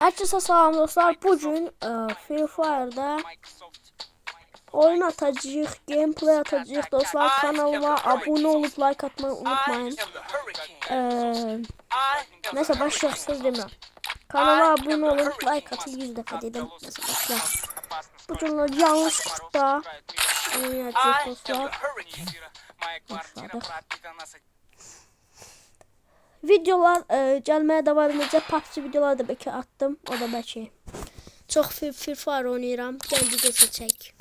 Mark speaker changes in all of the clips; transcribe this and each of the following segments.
Speaker 1: Herkese selam dostlar. Bugün e, Free Fire'da oyun atacağız, gameplay atacağız dostlar. Kanalıma abone olup like atmayı unutmayın. E, neyse başlarsınız değil mi? Kanala abone olup like atın 100 defa dedim. Neyse başla. Bugün yanlış kurtta oynayacağız dostlar. Başladık. Videolar e, gelmeye devam edecek. PUBG videoları da belki attım. O da belki. Çok Free, Fire oynuyorum. Kendi de seçecek.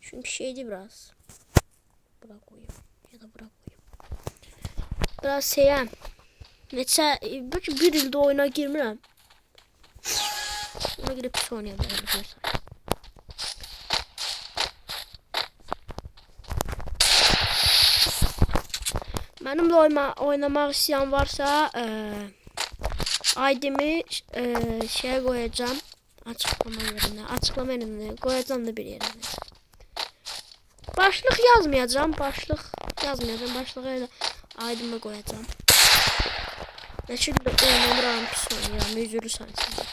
Speaker 1: Çünkü şeydi biraz. Bırak koyayım. Ya da bırak koyayım. Biraz şeyim. Neçə, belki bir ildə oyuna girmirəm. Ona görə pis oynayabilirim. görsən. Benimle oyma, oynamak isteyen varsa e, ID'mi e, şeye koyacağım. Açıklama yerine. Açıklama yerine koyacağım da bir yerine. Başlık yazmayacağım. Başlık yazmayacağım. Başlığı öyle ID'mi koyacağım. Ne çünkü oynamıram pis oynuyorum. Üzülü sensin.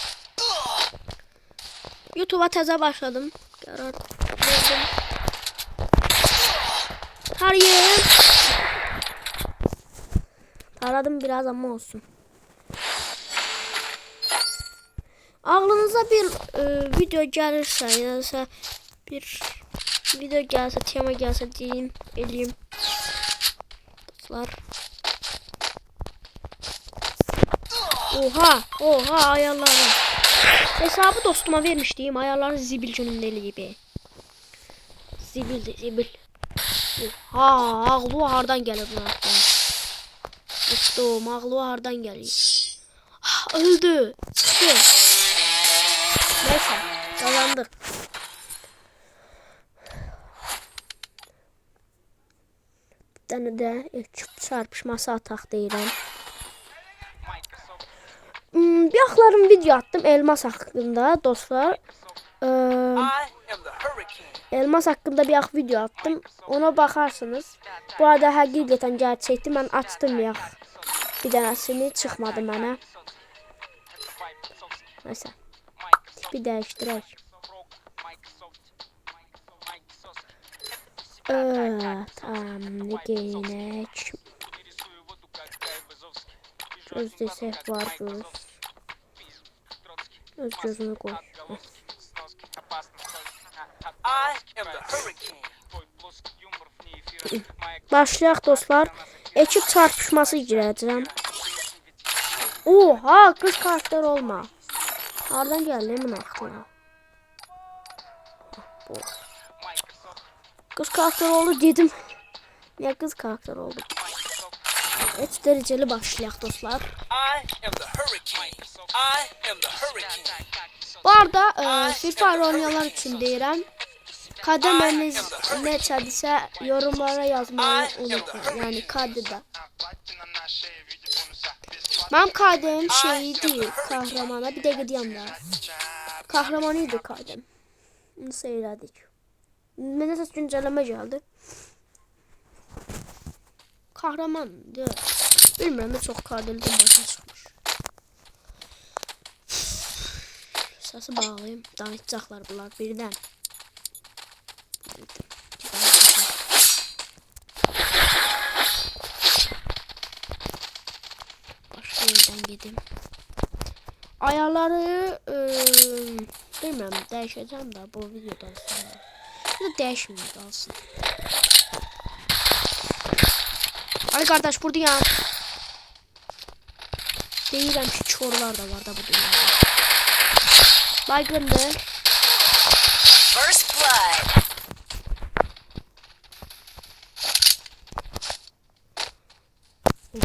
Speaker 1: YouTube'a teze başladım. Karar verdim. Aradım biraz ama olsun. Aklınıza bir e, video gelirse ya da bir video gelse, tema gelse diyeyim, eleyim. Dostlar. Oha, oha ayarları. Hesabı dostuma vermiştim. Ayarları zibil cünümdeli gibi. Zibil, zibil. Oha, ağlı hardan gelir bu hafta. Dostum ağlı hardan geliyor. Ah, öldü. Çıktı. Neyse kazandık. Bir tane de ekip çarpışması atak deyirəm. Hmm, bir axlarım video attım elmas hakkında dostlar. Elmas hakkında bir ax video attım. Ona bakarsınız. Bu arada həqiqətən gerçekti. Mən açdım ya. Bir dənəsini çıxmadı mənə. Neyse. Tipi dəyişdirək. Tamam, ne giynek? Göz desek var göz. Göz gözünü. Heh. Başlayaq dostlar. Ekip çarpışması girəcəm. Oha, kız karakter olma. Hardan geldi emin aklına. Kız karakter oldu dedim. Niye kız karakter oldu? Evet dereceli başlayaq dostlar. Bu arada e, Free oynayanlar için deyirəm. Kademeniz neçədirsə yorumlara yazmayı unutmayın. Yani kadede. Benim kadem şeydi kahramana bir de gidiyem da. Kahramanıydı kadem. Bunu seyredik. Nedense güncelleme geldi. Kahramandı. Bilmiyorum da çok kadelden başa çıkmış. Sesi bağlayayım. Danışacaklar bunlar birden. Yerden gideyim. Ayarları ıı, bilmiyorum değişeceğim da bu videodan sonra. Ya da değişmiyor kalsın. Ay kardeş burada ya. Değilim ki çorlar da var da bu dünyada. Baygındı.
Speaker 2: First blood.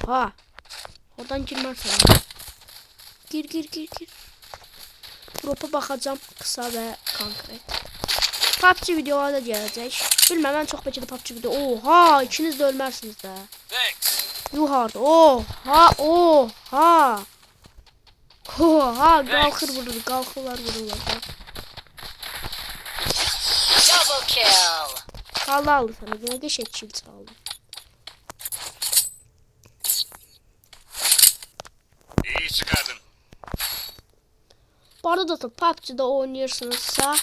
Speaker 1: Oha. Oradan girmez sana. Gir gir gir gir. Drop'a bakacağım kısa ve konkret. PUBG videolarda gelecek. Bilmem ben çok beceri PUBG video. Oha ikiniz de ölmezsiniz de.
Speaker 2: Thanks.
Speaker 1: Yuh artık. Oha oha. Oha kalkır vurur kalkırlar vururlar.
Speaker 2: Double kill.
Speaker 1: Kaldı aldı sana yine geç etçil çaldı. Bu arada da PUBG'de oynuyorsunuzsa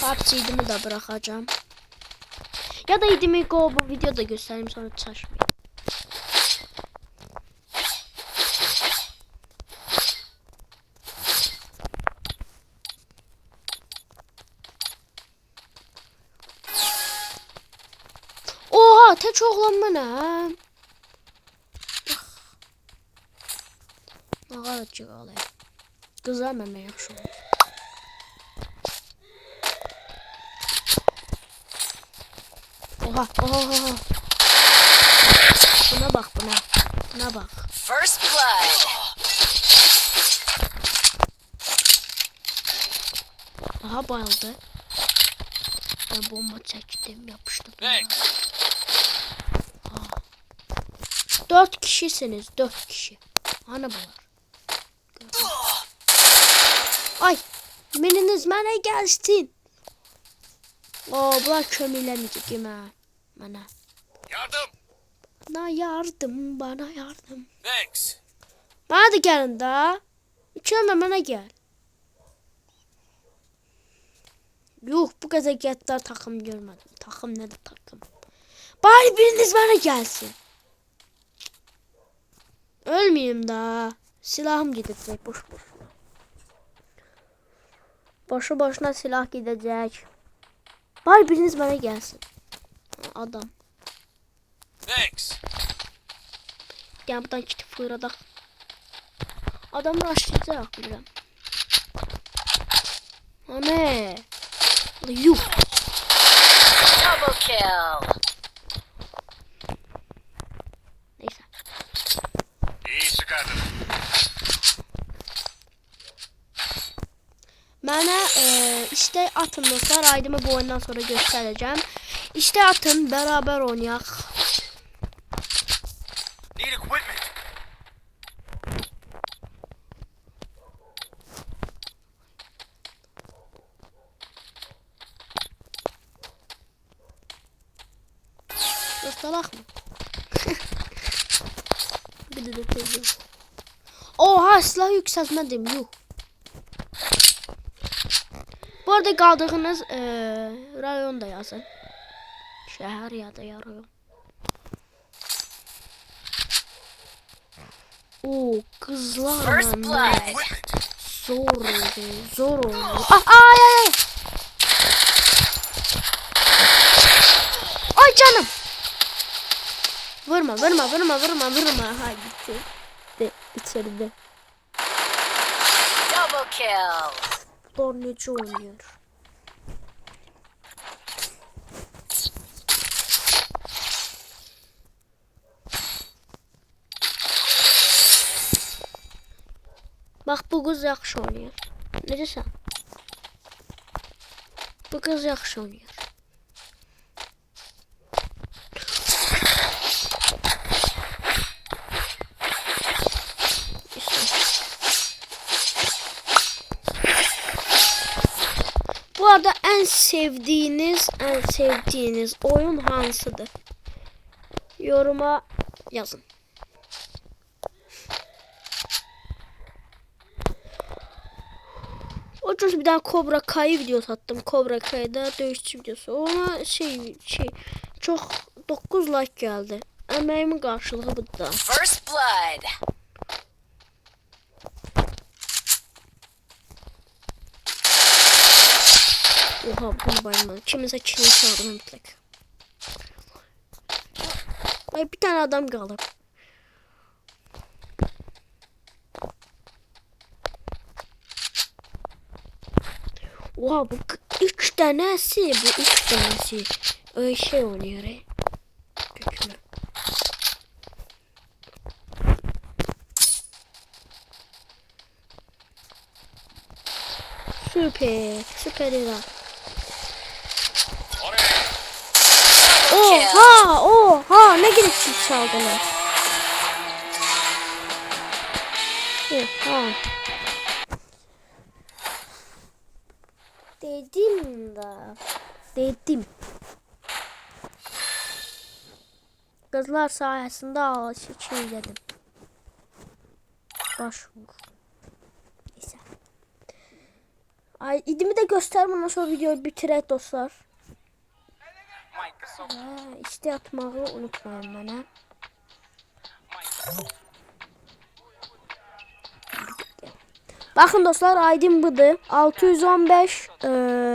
Speaker 1: PUBG idimi de bırakacağım. Ya da idimi go bu videoda göstereyim sonra çalışmayayım. Oha tek oğlan mənəm. Ağacıq alayım. Qızlar mənə yaxşı olur. Oha, oha, oha. Buna bak buna. Buna bak.
Speaker 2: First blood.
Speaker 1: Aha bayıldı. Ben bomba çektim yapıştırdım.
Speaker 3: Thanks.
Speaker 1: Dört kişisiniz. Dört kişi. Hani bunlar? Ay. Meniniz mənə gəlsin. Oo, bunlar kömürləməyəcək yemə. Mənə.
Speaker 3: Yardım.
Speaker 1: Bana yardım, bana yardım.
Speaker 3: Thanks.
Speaker 1: Bana da gəlin da. İçəmə mənə gəl. Yox, bu qədər qəddar takım görmədim. Takım nədir takım? Bari biriniz mənə gəlsin. Ölməyim da. Silahım gedəcək boş boş. Boşu boşuna silah gedəcək. Bari biriniz mənə gəlsin. Ha, Adam.
Speaker 3: Thanks.
Speaker 1: Gel buradan kitap fırladak. Adam rushlayacak bilmem. Ana. Yuh.
Speaker 2: Double kill.
Speaker 1: Mənə e, işte atın dostlar. Aydımı bu oyundan sonra göstereceğim. İşte atın beraber
Speaker 3: equipment.
Speaker 1: Dostalaq mı? Bir de teyze. Oha silah yükseltmedim yuh. Bu arada kaldığınız e, rayon da yazın. Şehir ya da rayon. Oo kızlar zor oldu, zor oldu. Ah, ay ay ay. Ay canım. Vurma, vurma, vurma, vurma, vurma. Ha gitti. De, içeride.
Speaker 2: Double kill.
Speaker 1: Tornacı oynuyor. Bak bu kız yaxşı oynuyor. Ne diyorsun? Bu kız yaxşı oynuyor. İşte. Bu arada en sevdiğiniz, en sevdiğiniz oyun hansıdır? Yoruma yazın. O bir tane Cobra Kai videosu attım. Cobra Kai'da dövüşçü videosu. Ona şey şey çok 9 like geldi. Emeğimin karşılığı bu da.
Speaker 2: First blood.
Speaker 1: Oha bunu bayılmadım. Kimse kilini çaldı mutlak. Ay bir tane adam kalır. Oha bu üç tanesi bu üç tanesi. Öyle şey oynuyor he. Kötü. Süper. Süper ilan. Oha oha ne çift çaldılar. Oha. Dedim da. Dedim. Kızlar sayesinde ağaç için dedim. Başvur. Neyse. Ay idimi de göster ondan sonra videoyu bitirək dostlar. Ha, işte atmağı unutmayın mənə. Bakın dostlar ID budur. 615 e,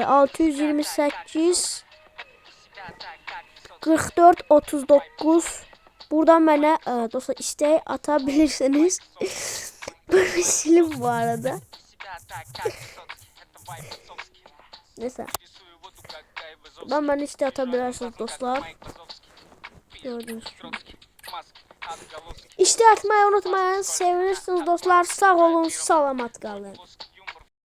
Speaker 1: 628 44 39 Buradan mənə e, dostlar istək ata bilirsiniz. Bunu silin bu arada. Neyse. Buradan bana işte atabilirsiniz dostlar. Gördüğünüz gibi. İşte atmayı unutmayın. Sevilirsiniz dostlar. Sağ olun. Salamat kalın.